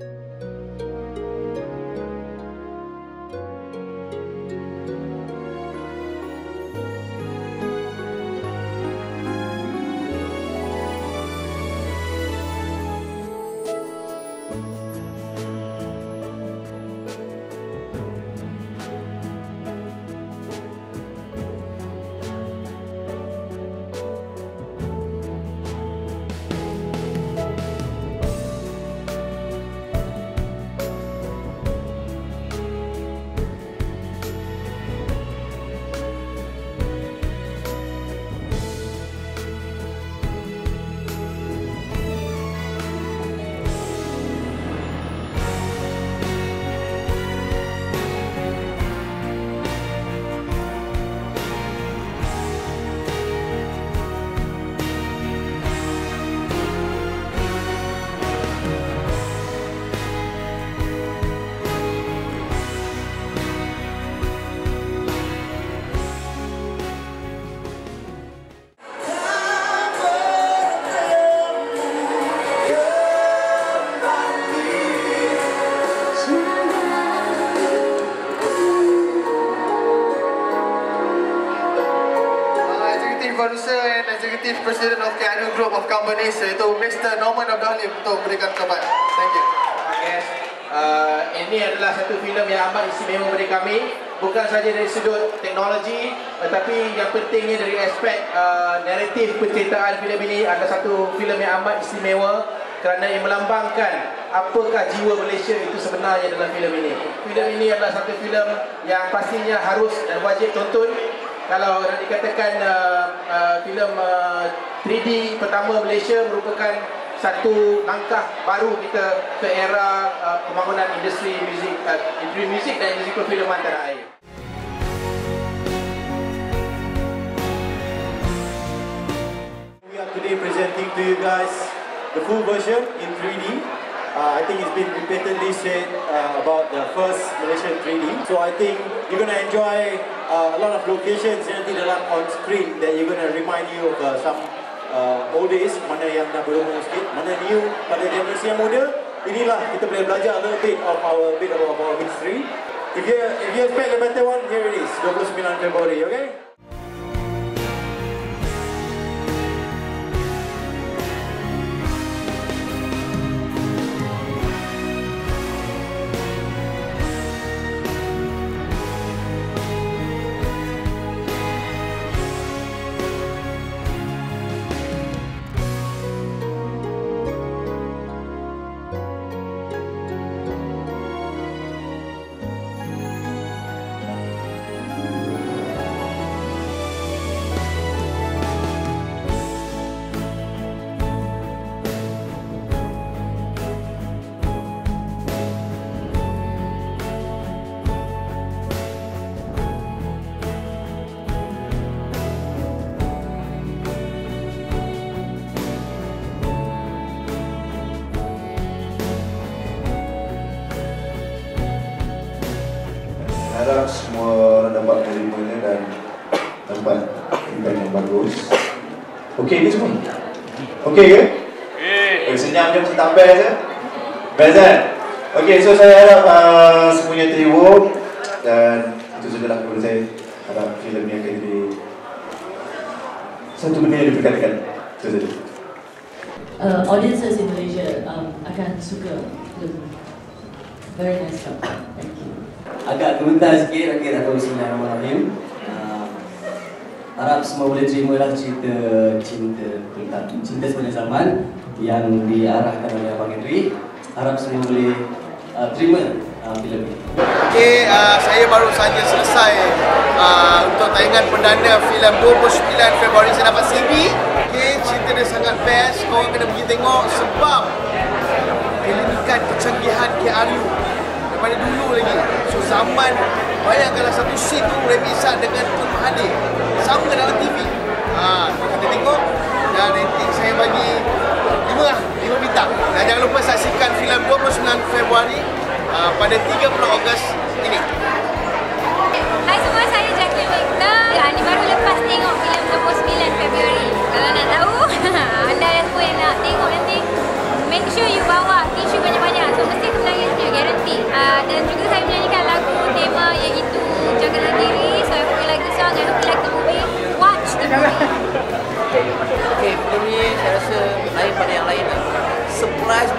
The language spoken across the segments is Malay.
Uh, Executive Producer and Executive President of Keanu Group of Companies iaitu Mr. Norman Abdul untuk memberikan ucapan. Thank you. Yes. Uh, ini adalah satu filem yang amat istimewa bagi kami bukan saja dari sudut teknologi tetapi yang pentingnya dari aspek uh, naratif penceritaan filem ini adalah satu filem yang amat istimewa kerana ia melambangkan apakah jiwa Malaysia itu sebenarnya dalam filem ini. Filem ini adalah satu filem yang pastinya harus dan wajib tonton kalau nak dikatakan uh, uh, filem uh, 3D pertama Malaysia merupakan satu langkah baru kita ke era uh, pembangunan industri muzik uh, industri muzik dan industri perfilman tanah air. We are today presenting to you guys the full version in 3D. Uh, I think it's been repeatedly said uh, about the first Malaysian 3D. So I think you're going to enjoy uh, a lot of locations nanti dalam on screen that you're going to remind you of uh, some uh, old days, mana yang dah berumur sikit, mana new pada generasi yang muda. Inilah kita boleh belajar a little bit of our bit of our history. If you if you expect a better one, here it is, 29 February, okay? Harap semua orang dapat menerimanya dan dapat feedback yang bagus. Okey ke semua? Okey ke? Okey. Senyap je macam tak best eh? Best kan? Okey, so saya harap uh, semuanya terhibur dan itu sajalah kepada saya. Harap filem ni akan jadi satu benda yang diperkatakan. Itu saja. uh, audiences in Malaysia um, akan suka film. Very nice job. Thank you. Agak gemetar sikit okey tak tahu bismillahirrahmanirrahim uh, harap semua boleh terima lah cerita cinta tentang cinta sepanjang zaman yang diarahkan oleh Abang Henry harap semua boleh uh, terima uh, filem ini Okey, uh, saya baru saja selesai uh, untuk tayangan perdana filem 29 Februari saya dapat CV. Okey, cerita dia sangat best. Korang kena pergi tengok sebab kelimikan kecanggihan KRU daripada dulu lagi. Zaman. Bayangkanlah satu scene tu Remy Isak dengan Tun Mahathir sama dalam TV. Ha, kita tengok. Dan rating saya bagi 5 lah,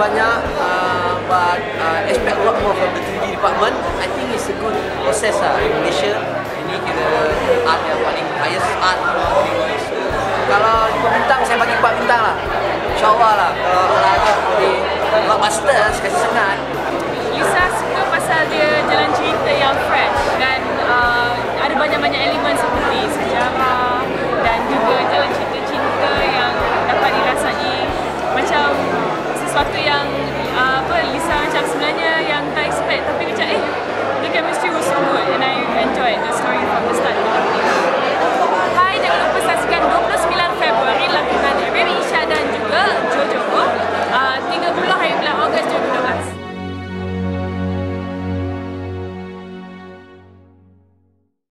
banyak uh, but uh, expect a lot more from the 3D department. I think it's a good process lah uh, in Malaysia. Ini kira art yang paling highest art. Kalau 5 bintang, saya bagi 4 bintang lah. InsyaAllah lah. Kalau ada lah, lah, lah, lah,